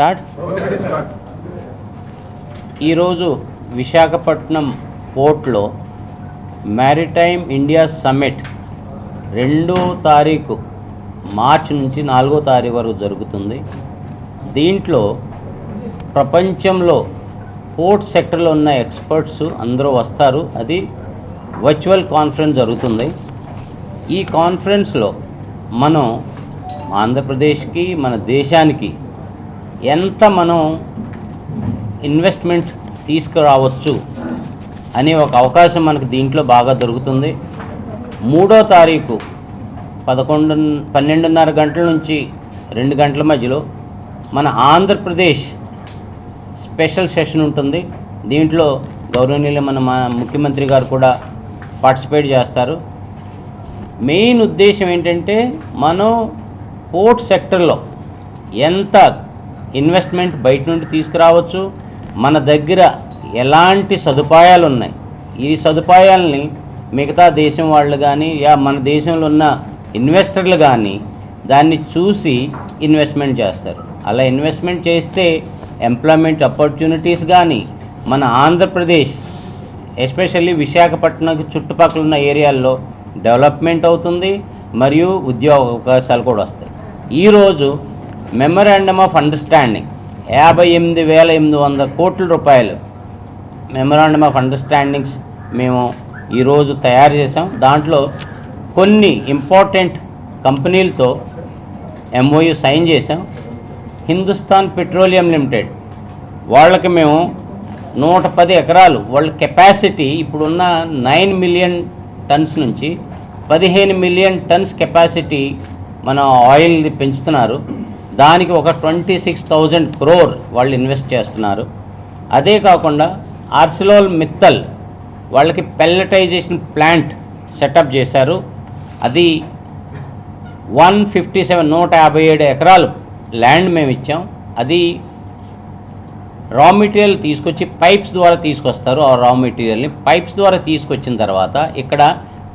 Start. ఈరోజు విశాఖపట్నం పోర్ట్లో maritime India summit రెండో తారీఖు మార్చ్ నుంచి నాలుగో తారీఖు వరకు జరుగుతుంది. దీంట్లో ప్రపంచంలో పోర్ట్ సెక్టర్లో ఉన్న ఎక్స్పర్ట్స్ అందరూ వస్తారు. అది వర్చువల్ కాన్ఫరెన్స్ జరుగుతుంది. ఈ కాన్ఫరెన్స్లో మనం ఆంధ్రప్రదేశ్కి మన దేశానికి ఎంత మనం ఇన్వెస్ట్మెంట్ తీసుకురావచ్చు అనే ఒక అవకాశం మనకు దీంట్లో బాగా దొరుకుతుంది. మూడో తారీఖు పదకొండు పన్నెండున్నర గంటల నుంచి రెండు గంటల మధ్యలో మన ఆంధ్రప్రదేశ్ స్పెషల్ సెషన్ ఉంటుంది. దీంట్లో గౌరవనీయులు మన ముఖ్యమంత్రి గారు కూడా పార్టిసిపేట్ చేస్తారు. మెయిన్ ఉద్దేశం ఏంటంటే మనం పోర్ట్ సెక్టర్లో ఎంత ఇన్వెస్ట్మెంట్ బయట నుండి తీసుకురావచ్చు. మన దగ్గర ఎలాంటి సదుపాయాలు ఉన్నాయి ఈ సదుపాయాలని మిగతా దేశం వాళ్ళు కానీ యా మన దేశంలో ఉన్న ఇన్వెస్టర్లు కానీ దాన్ని చూసి ఇన్వెస్ట్మెంట్ చేస్తారు. అలా ఇన్వెస్ట్మెంట్ చేస్తే ఎంప్లాయ్మెంట్ ఆపర్చునిటీస్ కానీ మన ఆంధ్రప్రదేశ్ ఎస్పెషల్లీ విశాఖపట్నం చుట్టుపక్కల ఉన్న ఏరియాల్లో డెవలప్మెంట్ అవుతుంది మరియు ఉద్యోగ అవకాశాలు కూడా వస్తాయి. ఈరోజు మెమరాండమ్ ఆఫ్ అండర్స్టాండింగ్ యాభై ఎనిమిది వేల ఎనిమిది వందల కోట్ల రూపాయలు. మెమరాండమ్ ఆఫ్ అండర్స్టాండింగ్స్ మేము ఈరోజు తయారు చేసాం దాంట్లో కొన్ని ఇంపార్టెంట్ కంపెనీలతో ఎంఓయు సైన్ చేసాం హిందుస్థాన్ పెట్రోలియం లిమిటెడ్ వాళ్ళకి మేము నూట పది ఎకరాలు వాళ్ళ కెపాసిటీ ఇప్పుడున్న నైన్ మిలియన్ టన్స్ నుంచి పదిహేను మిలియన్ టన్స్ కెపాసిటీ మన ఆయిల్ది పెంచుతున్నారు. దానికి ఒక ట్వంటీ సిక్స్ థౌజండ్ క్రోర్ వాళ్ళు ఇన్వెస్ట్ చేస్తున్నారు. అదే కాకుండా ఆర్సిలోల్ మిత్తల్ వాళ్ళకి పెల్లటైజేషన్ ప్లాంట్ సెటప్ చేశారు. అది వన్ ఫిఫ్టీ సెవెన్ నూట యాభై ఏడు ఎకరాలు ల్యాండ్ మేము ఇచ్చాం. అది రా మెటీరియల్ తీసుకొచ్చి పైప్స్ ద్వారా తీసుకొస్తారు. ఆ రా మెటీరియల్ని పైప్స్ ద్వారా తీసుకొచ్చిన తర్వాత ఇక్కడ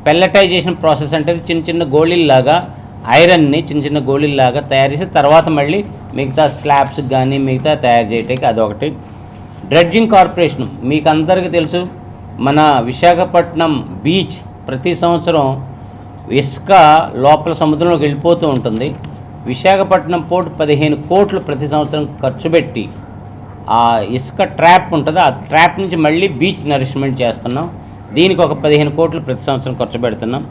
పెల్లటైజేషన్ ప్రాసెస్ అంటే చిన్న చిన్న గోళీల్లాగా ఐరన్ని చిన్న చిన్న గోళీల్లాగా తయారు చేసి తర్వాత మళ్ళీ మిగతా స్లాబ్స్ కానీ మిగతా తయారు చేయడానికి అదొకటి. డ్రెడ్జింగ్ కార్పొరేషన్ మీకు అందరికీ తెలుసు మన విశాఖపట్నం బీచ్ ప్రతి సంవత్సరం ఇసుక లోపల సముద్రంలోకి వెళ్ళిపోతూ ఉంటుంది. విశాఖపట్నం పోర్టు పదిహేను కోట్లు ప్రతి సంవత్సరం ఖర్చు పెట్టి ఆ ఇసుక ట్రాప్ ఉంటుంది. ఆ ట్రాప్ నుంచి మళ్ళీ బీచ్ నరిష్మెంట్ చేస్తున్నాం. దీనికి ఒక పదిహేను కోట్లు ప్రతి సంవత్సరం ఖర్చు పెడుతున్నాం.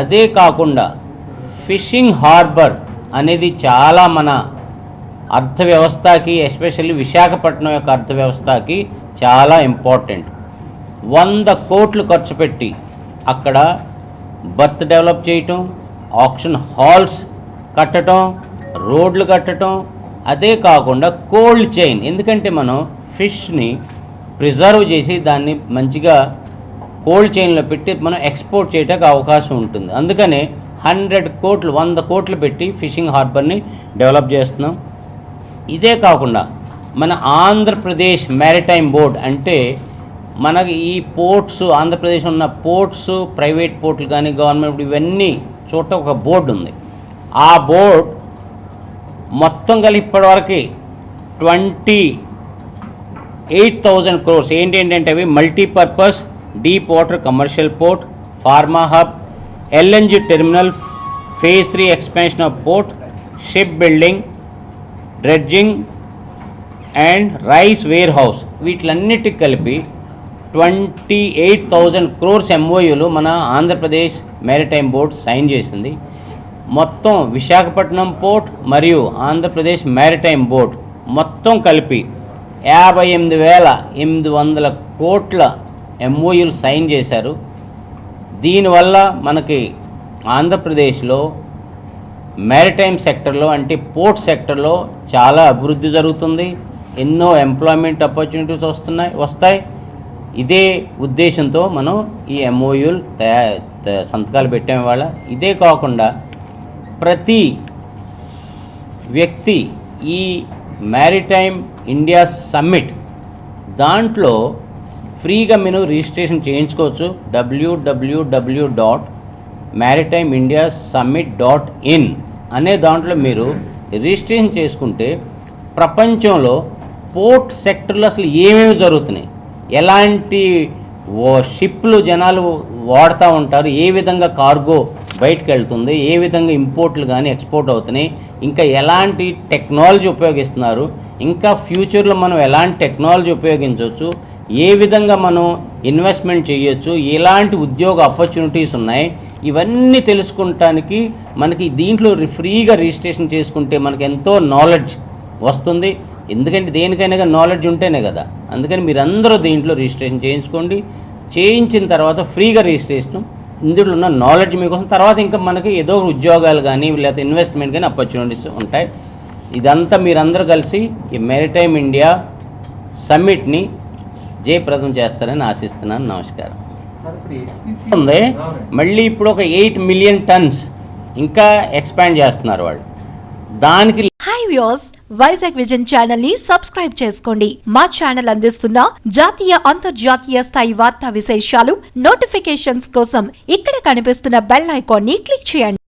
అదే కాకుండా ఫిషింగ్ హార్బర్ అనేది చాలా మన అర్థవ్యవస్థకి ఎస్పెషల్లీ విశాఖపట్నం యొక్క అర్థవ్యవస్థకి చాలా ఇంపార్టెంట్. వంద కోట్లు ఖర్చు పెట్టి అక్కడ బర్త్ డెవలప్ చేయటం ఆక్షన్ హాల్స్ కట్టడం రోడ్లు కట్టడం అదే కాకుండా కోల్డ్ చైన్. ఎందుకంటే మనం ఫిష్ని ప్రిజర్వ్ చేసి దాన్ని మంచిగా కోల్డ్ చైన్లో పెట్టి మనం ఎక్స్పోర్ట్ చేయడానికి అవకాశం ఉంటుంది. అందుకనే హండ్రెడ్ కోట్లు వంద కోట్లు పెట్టి ఫిషింగ్ హార్బర్ని డెవలప్ చేస్తున్నాం. ఇదే కాకుండా మన ఆంధ్రప్రదేశ్ మ్యారిటైమ్ బోర్డ్ అంటే మనకి ఈ పోర్ట్స్ ఆంధ్రప్రదేశ్ ఉన్న పోర్ట్స్ ప్రైవేట్ పోర్ట్లు కానీ గవర్నమెంట్ ఇవన్నీ చోట ఒక బోర్డు ఉంది. ఆ బోర్డ్ మొత్తం కలిపి ఇప్పటివరకు ట్వంటీ ఎయిట్ థౌజండ్ క్రోర్స్ ఏంటి ఏంటంటే అవి multipurpose deep water commercial port pharma hub LNG terminal phase three expansion of port ship building dredging and rice warehouse. వీటిలన్నిటికి కలిపి ట్వంటీ ఎయిట్ థౌజండ్ క్రోర్స్ ఎంఓయూలు మన ఆంధ్రప్రదేశ్ మ్యారిటైమ్ బోర్డ్ సైన్ చేసింది. మొత్తం విశాఖపట్నం పోర్ట్ మరియు ఆంధ్రప్రదేశ్ మ్యారిటైమ్ బోర్డ్ మొత్తం కలిపి యాభై ఎనిమిది వేల ఎనిమిది వందల కోట్ల ఎంఓయూలు సైన్ చేశారు. దీనివల్ల మనకి ఆంధ్రప్రదేశ్లో మ్యారిటైమ్ సెక్టర్లో అంటే పోర్ట్ సెక్టర్లో చాలా అభివృద్ధి జరుగుతుంది. ఎన్నో ఎంప్లాయ్మెంట్ ఆపర్చునిటీస్ వస్తున్నాయి వస్తాయి. ఇదే ఉద్దేశంతో మనం ఈ ఎంఓయూలు తయా సంతకాలు పెట్టాం ఇవాళ. ఇదే కాకుండా ప్రతి వ్యక్తి ఈ మ్యారిటైమ్ ఇండియా సమ్మిట్ దాంట్లో ఫ్రీగా మీరు రిజిస్ట్రేషన్ చేయించుకోవచ్చు. W W W dot maritime India summit dot in అనే దాంట్లో మీరు రిజిస్ట్రేషన్ చేసుకుంటే ప్రపంచంలో పోర్ట్ సెక్టర్లో అసలు ఏమేమి జరుగుతున్నాయి? ఎలాంటి షిప్లు జనాలు వాడుతూ ఉంటారు? ఏ విధంగా కార్గో బయటకు వెళ్తుంది? ఏ విధంగా ఇంపోర్ట్లు కానీ ఎక్స్పోర్ట్ అవుతున్నాయి? ఇంకా ఎలాంటి టెక్నాలజీ ఉపయోగిస్తున్నారు? ఇంకా ఫ్యూచర్లో మనం ఎలాంటి టెక్నాలజీ ఉపయోగించవచ్చు? ఏ విధంగా మనం ఇన్వెస్ట్మెంట్ చేయొచ్చు ఎలాంటి ఉద్యోగ ఆపర్చునిటీస్ ఉన్నాయి ఇవన్నీ తెలుసుకుంటానికి మనకి దీంట్లో రి- ఫ్రీగా రిజిస్ట్రేషన్ చేసుకుంటే మనకి ఎంతో నాలెడ్జ్ వస్తుంది. ఎందుకంటే దేనికైనా నాలెడ్జ్ ఉంటేనే కదా. అందుకని మీరందరూ దీంట్లో రిజిస్ట్రేషన్ చేయించుకోండి. చేయించిన తర్వాత ఫ్రీగా రిజిస్ట్రేషన్ ఇందులో ఉన్న నాలెడ్జ్ మీకోసం. తర్వాత ఇంకా మనకి ఏదో ఉద్యోగాలు కానీ లేకపోతే ఇన్వెస్ట్మెంట్ కానీ ఆపర్చునిటీస్ ఉంటాయి. ఇదంతా మీరందరూ కలిసి ఈ మెరిటైమ్ ఇండియా సమ్మిట్ని జయప్రదం చేస్తారని ఆశిస్తున్నాను. నమస్కారం. ఉంది. మళ్ళీ ఇప్పుడు ఒక ఎయిట్ మిలియన్ టన్స్ ఇంకా ఎక్స్పాండ్ చేస్తున్నారు వాళ్ళు. దానికి వ్యూస్ వైజాగ్ విజన్ ఛానల్ని సబ్స్క్రైబ్ చేసుకోండి. మా ఛానల్ అందిస్తున్న జాతీయ అంతర్జాతీయ స్థాయి వార్తా విశేషాలు నోటిఫికేషన్స్ కోసం ఇక్కడ కనిపిస్తున్న బెల్ ఐకాన్ని క్లిక్ చేయండి.